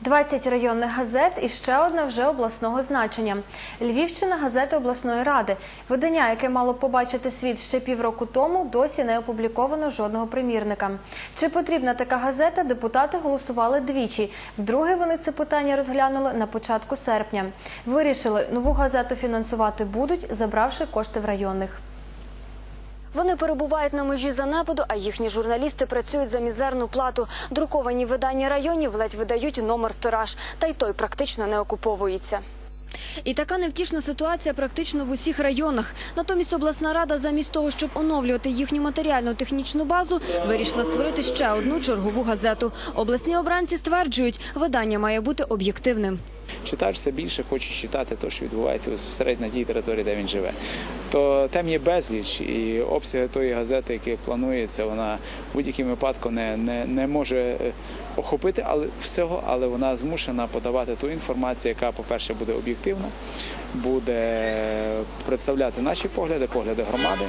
20 районних газет і ще одна вже обласного значення. Львівщина газета обласної ради. Видання, яке мало побачити світ ще півроку тому, досі не опубліковано жодного примірника. Чи потрібна така газета? Депутати голосували двічі. Вдруге вони це питання розглянули на початку серпня. Вирішили, нову газету фінансувати будуть, забравши кошти в районних. Вони перебувають на межі занепаду, а їхні журналісти працюють за мізерну плату. Друковані видання районів ледь видають номер в тираж, та й той практично не окуповується. І така невтішна ситуація практично в усіх районах. Натомість обласна рада, замість того, щоб оновлювати їхню матеріально-технічну базу, вирішила створити ще одну чергову газету. Обласні обранці стверджують, видання має бути об'єктивним. Читач все більше хоче читати те, що відбувається безпосередньо на тій території, де він живе. То тем є безліч, і обсяги тої газети, яка планується, вона в будь-якому випадку не, не, не може е, охопити але, всього, але вона змушена подавати ту інформацію, яка, по-перше, буде об'єктивна, буде представляти наші погляди, погляди громади.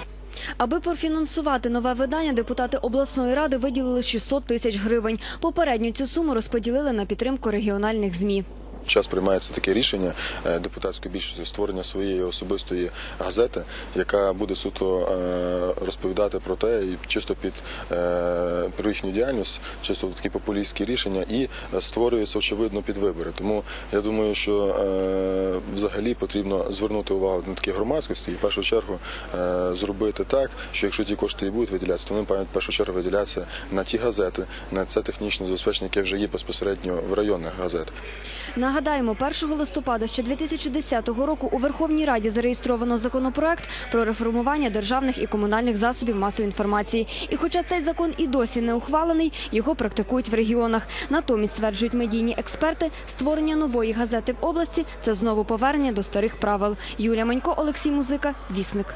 Аби профінансувати нове видання, депутати обласної ради виділили 600 тисяч гривень. Попередньо цю суму розподілили на підтримку регіональних ЗМІ. Час приймається таке рішення е, депутатської більшості створення своєї особистої газети, яка буде суто е, розповідати про те і чисто під е, про їхню діяльність, чисто такі популістські рішення, і створюється очевидно під вибори. Тому я думаю, що взагалі потрібно звернути увагу на такі громадськості і в першу чергу зробити так, що якщо ті кошти і будуть виділятися, то вони мають в першу чергу виділятися на ті газети, на це технічне забезпечення, яке вже є безпосередньо в районних газетах. Нагадаємо, 1 листопада ще 2010 року у Верховній Раді зареєстровано законопроект про реформування державних і комунальних засобів масової інформації. І хоча цей закон і досі не ухвалений, його практикують в регіонах. Натомість, стверджують медійні експерти, створення нової газети в області – це знову повернення до старих правил. Юлія Манько, Олексій Музика, Вісник.